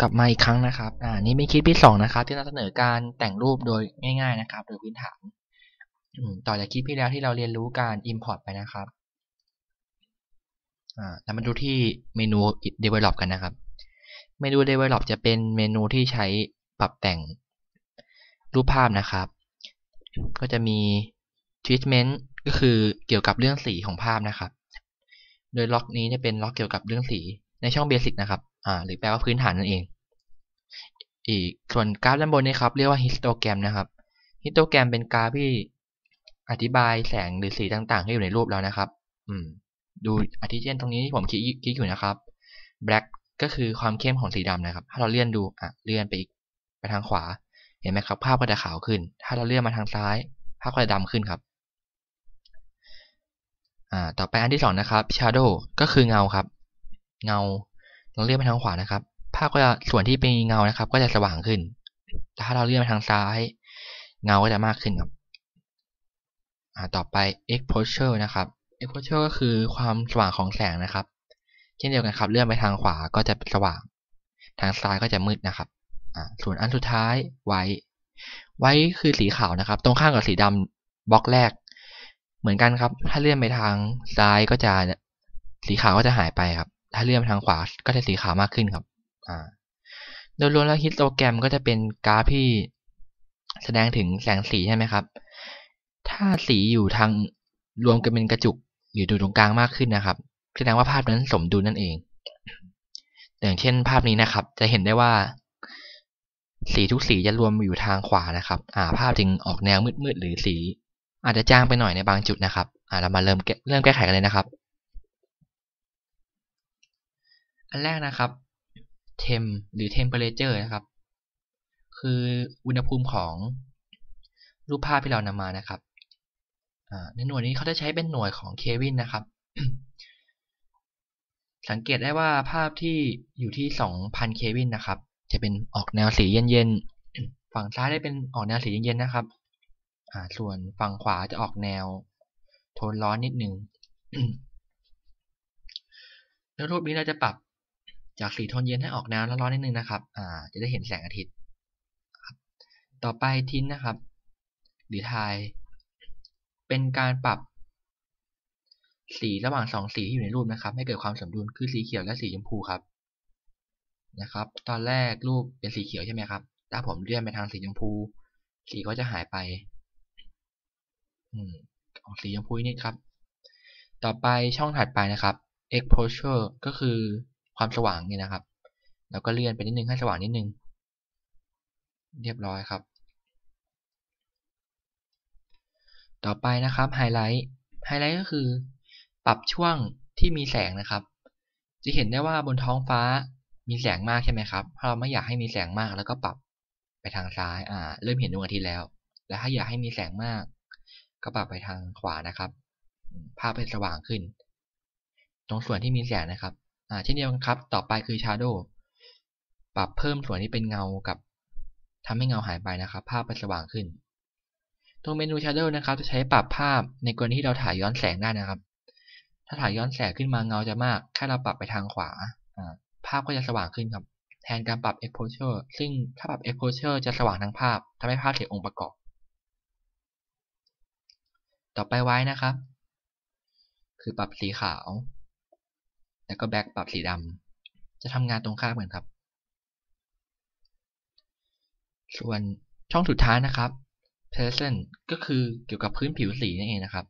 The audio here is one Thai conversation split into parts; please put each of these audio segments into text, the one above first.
กลับมาอีกครั้งนะครับอ่านี่เป็นคลิปที่สองนะครับที่นำเสนอการแต่งรูปโดยง่ายๆนะครับ โดยพื้นฐานต่อจากคลิปที่แล้วที่เราเรียนรู้การ import ไปนะครับอ่าเรามาดูที่เมนู develop กันนะครับ เมนู develop จะเป็นเมนูที่ใช้ปรับแต่งรูปภาพนะครับ ก็จะมี treatment ก็คือเกี่ยวกับเรื่องสีของภาพนะครับ โดยล็อกนี้จะเป็นล็อกเกี่ยวกับเรื่องสีในช่อง basic นะครับ อ่า หรือแปลว่าพื้นฐานนั่นเอง อีกส่วนกราฟด้านบนนี้ครับเรียกว่า histogram นะครับ histogram เป็นกราฟที่อธิบายแสงหรือสีต่างๆ ให้อยู่ในรูปแล้วนะครับ อืม ดูอาทิเช่นตรงนี้ที่ผมคลิกคลิกอยู่นะครับ black ก็คือความเข้มของสีดำนะครับ ถ้าเราเลื่อนดู อะ เลื่อนไปอีกไปทางขวา เห็นไหมครับ ภาพก็จะขาวขึ้น ถ้าเราเลื่อนมาทางซ้าย ภาพก็จะดำขึ้นครับ อ่า ต่อไปอันที่สองนะครับ shadow ก็คือเงาครับ เงา เราเลื่อนไปทางขวานะครับ ภาพก็จะส่วนที่เป็นเงานะครับ ก็จะสว่างขึ้นแต่ถ้าเราเลื่อนไปทางซ้าย เงาก็จะมากขึ้นครับต่อไป exposure นะครับ exposure ก็คือความสว่างของแสงนะครับ เช่นเดียวกันครับ เลื่อนไปทางขวาก็จะสว่าง ทางซ้ายก็จะมืดนะครับส่วนอันสุดท้าย white white คือสีขาวนะครับ ตรงข้ามกับสีดำบล็อกแรก เหมือนกันครับ ถ้าเลื่อนไปทางซ้ายก็จะสีขาวก็จะหายไปครับ ถ้าเลื่อนไปทางขวาก็จะสีขาวมากขึ้นครับ อ่า โดยรวมแล้วฮิสโตแกรมก็จะเป็นกราฟที่แสดงถึงแสงสีใช่ไหมครับ ถ้าสีอยู่ทางรวมกันเป็นกระจุกหรืออยู่ตรงกลางมากขึ้นนะครับ แสดงว่าภาพนั้นสมดุลนั่นเอง อย่างเช่น ภาพนี้นะครับ จะเห็นได้ว่า สีทุกสีจะรวมอยู่ทางขวานะครับ อ่า ภาพจึงออกแนวมืดๆหรือสี อาจจะจางไปหน่อยในบางจุดนะครับ อ่าเรามาเริ่มเริ่มแก้ไขกันเลยนะครับ อันแรกนะครับ temp หรือ temperature นะครับ คืออุณหภูมิของรูปภาพที่เรานำมานะครับในหน่วยนี้เขาจะใช้เป็นหน่วยของเควินนะครับ สังเกตได้ว่าภาพที่อยู่ที่ 2,000 เควินนะครับ จะเป็นออกแนวสีเย็นๆ ฝั่งซ้ายได้เป็นออกแนวสีเย็นๆ นะครับ ส่วนฝั่งขวาจะออกแนวโทนร้อนนิดนึงแล้วรูปนี้เราจะปรับ จากสีโทนเย็นให้ออกแนวร้อนๆนิดนึงนะครับ อ่า จะได้เห็นแสงอาทิตย์ต่อไปทิ้นนะครับ หรือทาย เป็นการปรับ สีระหว่างสองสีที่อยู่ในรูปนะครับ ให้เกิดความสมดุลคือสีเขียวและสีชมพูครับ นะครับ ตอนแรกรูปเป็นสีเขียวใช่ไหมครับ ถ้าผมเลื่อนไปทางสีชมพู สีก็จะหายไป อืมออกสีชมพูนี่ครับ ต่อไปช่องถัดไปนะครับ exposure ก็คือ ความสว่างนี่นะครับ แล้วก็เลื่อนไปนิดนึงให้สว่างนิดนึง เรียบร้อยครับ ต่อไปนะครับไฮไลท์ไฮไลท์ก็คือ ปรับช่วงที่มีแสงนะครับ จะเห็นได้ว่าบนท้องฟ้ามีแสงมากใช่ไหมครับถ้าเราไม่อยากให้มีแสงมากแล้วก็ปรับไปทางซ้ายอ่าเริ่มเห็นดวงอาทิตย์แล้ว แล้วถ้าอยากให้มีแสงมาก ก็ปรับไปทางขวานะครับ ภาพเป็นสว่างขึ้น ตรงส่วนที่มีแสงนะครับ เช่นเดียวกันครับ ต่อไปคือ shadow ปรับเพิ่มส่วนที่เป็นเงากับทำให้เงาหายไปนะครับ ภาพเป็นสว่างขึ้น ตรงเมนู Shadow นะครับ จะใช้ปรับภาพในกรณีที่เราถ่ายย้อนแสงได้นะครับ ถ้าถ่ายย้อนแสงขึ้นมาเงาจะมาก แค่เราปรับไปทางขวา ภาพก็จะสว่างขึ้นครับ แทนการปรับ exposure ซึ่งถ้าปรับ exposure จะสว่างทั้งภาพทำให้ภาพเสียองค์ประกอบ ต่อไปไว้นะครับ คือปรับสีขาว แล้วก็แบ็กปรับสีดำจะทำงานตรงข้ามกันครับ ส่วนช่องสุดท้ายนะครับ present ก็คือเกี่ยวกับพื้นผิวสีนั่นเองนะครับ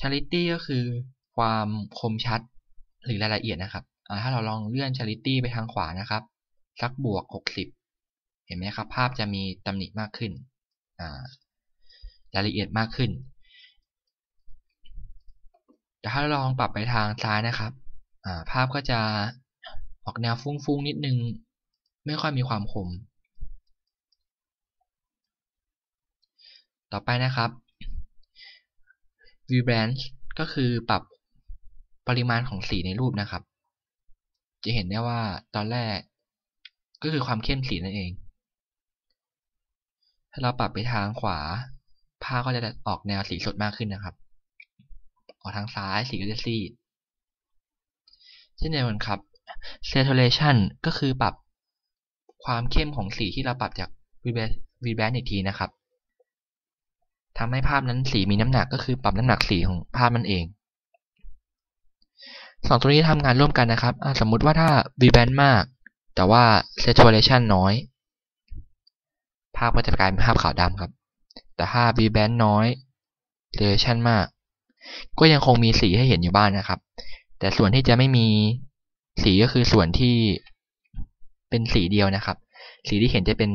charity ก็คือความคมชัดหรือรายละเอียดนะครับถ้าเราลองเลื่อน charity ไปทางขวานะครับ สักบวก 60 เห็นไหมครับ ภาพจะมีตำหนิมากขึ้นรายละเอียดมากขึ้นแต่ถ้าเราลองปรับไปทางซ้ายนะครับ ภาพก็จะออกแนวฟุ้งๆนิดนึง ไม่ค่อยมีความคม ต่อไปนะครับ vibrance ก็คือปรับปริมาณของสีในรูปนะครับ จะเห็นได้ว่าตอนแรกก็คือความเข้มสีนั่นเอง ถ้าเราปรับไปทางขวาภาพก็จะออกแนวสีสดมากขึ้นนะครับ ออกทางซ้ายสีก็จะซีด เช่นเดียวกันครับ saturation ก็คือปรับความเข้มของสีที่เราปรับจาก VBand อีกทีนะครับทำให้ภาพนั้นสีมีน้ำหนักก็คือปรับน้ำหนักสีของภาพมันเองสองตัวนี้ทำงานร่วมกันนะครับ สมมุติว่าถ้า VBand มาก แต่ว่า Saturation น้อย ภาพก็จะกลายเป็นภาพขาวดำครับ แต่ถ้า VBand น้อย Saturation มาก ก็ยังคงมีสีให้เห็นอยู่บ้างนนะครับ แต่ส่วนที่จะไม่มีสีก็คือส่วนที่เป็นสีเดียวนะครับ สีที่เห็นจะเป็น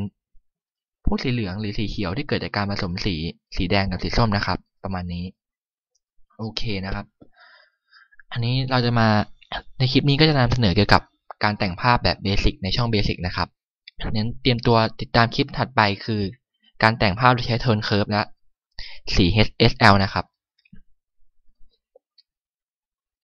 พวกสีเหลืองหรือสีเขียวที่เกิดจากการผสมสีสีแดงกับสีส้มนะครับ ประมาณนี้โอเคนะครับ อันนี้เราจะมาในคลิปนี้ก็จะนำเสนอเกี่ยวกับการแต่งภาพแบบเบสิกในช่องเบสิกนะครับนั้นเตรียมตัวติดตามคลิปถัดไปคือ การแต่งภาพโดยใช้โทนเคิร์ฟและสี HSL นะครับ